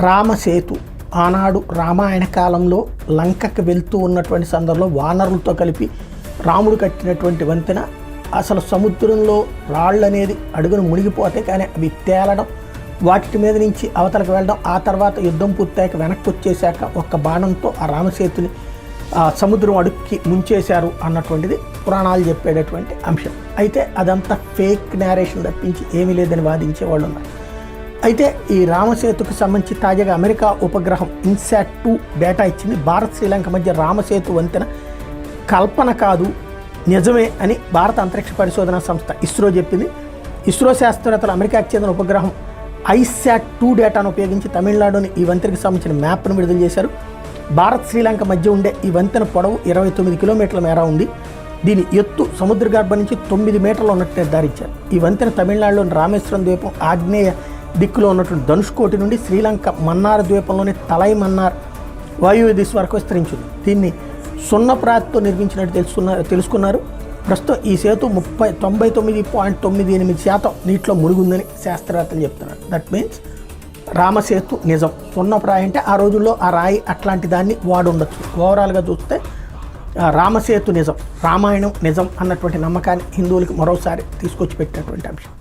రామసేతు ఆనాడు రామాయణ కాలంలో లంకకు వెళ్తూ ఉన్నటువంటి సందర్భంలో వానరులతో కలిపి రాముడు కట్టినటువంటి వంతెన అసలు సముద్రంలో రాళ్ళు అనేది అడుగును మునిగిపోతే కానీ అవి తేలడం వాటి మీద నుంచి అవతలకు వెళ్ళడం ఆ తర్వాత యుద్ధం పూర్తయ్యాక వెనక్కి వచ్చేసాక ఒక్క బాణంతో ఆ రామసేతుని ఆ సముద్రం అడుక్కి ముంచేశారు అన్నటువంటిది పురాణాలు చెప్పేటటువంటి అంశం. అయితే అదంతా ఫేక్ నేరేషన్ తప్పించి ఏమీ లేదని వాదించే వాళ్ళు ఉన్నారు అయితే ఈ రామసేతుకు సంబంధించి తాజాగా అమెరికా ఉపగ్రహం ఇన్సాట్ టూ డేటా ఇచ్చింది. భారత్ శ్రీలంక మధ్య రామసేతు వంతెన కల్పన కాదు నిజమే అని భారత అంతరిక్ష పరిశోధన సంస్థ ఇస్రో చెప్పింది. ఇస్రో శాస్త్రవేత్తలు అమెరికాకు చెందిన ఉపగ్రహం ఐశాట్ టూ డేటాను ఉపయోగించి తమిళనాడుని ఈ వంతెనకు సంబంధించిన మ్యాప్ను విడుదల చేశారు. భారత్ శ్రీలంక మధ్య ఉండే ఈ వంతెన పొడవు ఇరవై తొమ్మిది కిలోమీటర్ల మేర ఉంది. దీని ఎత్తు సముద్ర గర్భం నుంచి తొమ్మిది మీటర్లు ఉన్నట్టు నిర్ధారించారు. ఈ వంతెన తమిళనాడులోని రామేశ్వరం ద్వీపం ఆగ్నేయ దిక్కులో ఉన్నటువంటి ధనుష్కోటి నుండి శ్రీలంక మన్నార్ ద్వీపంలోని తలై మన్నార్ వాయువ్య దిశ వరకు విస్తరించింది. దీన్ని సున్నప్రాతితో నిర్మించినట్టు తెలుసుకున్నారు తెలుసుకున్నారు. ప్రస్తుతం ఈ సేతు ముప్పై తొంభై తొమ్మిది పాయింట్ తొమ్మిది ఎనిమిది శాతం నీటిలో మునిగుందని శాస్త్రవేత్తలు చెప్తున్నారు. దట్ మీన్స్ రామసేతు నిజం. సున్నప్రాయ అంటే ఆ రోజుల్లో ఆ రాయి అట్లాంటి దాన్ని వాడుండొచ్చు. ఓవరాల్గా చూస్తే రామసేతు నిజం రామాయణం నిజం అన్నటువంటి నమ్మకాన్ని హిందువులకు మరోసారి తీసుకొచ్చి పెట్టినటువంటి అంశం.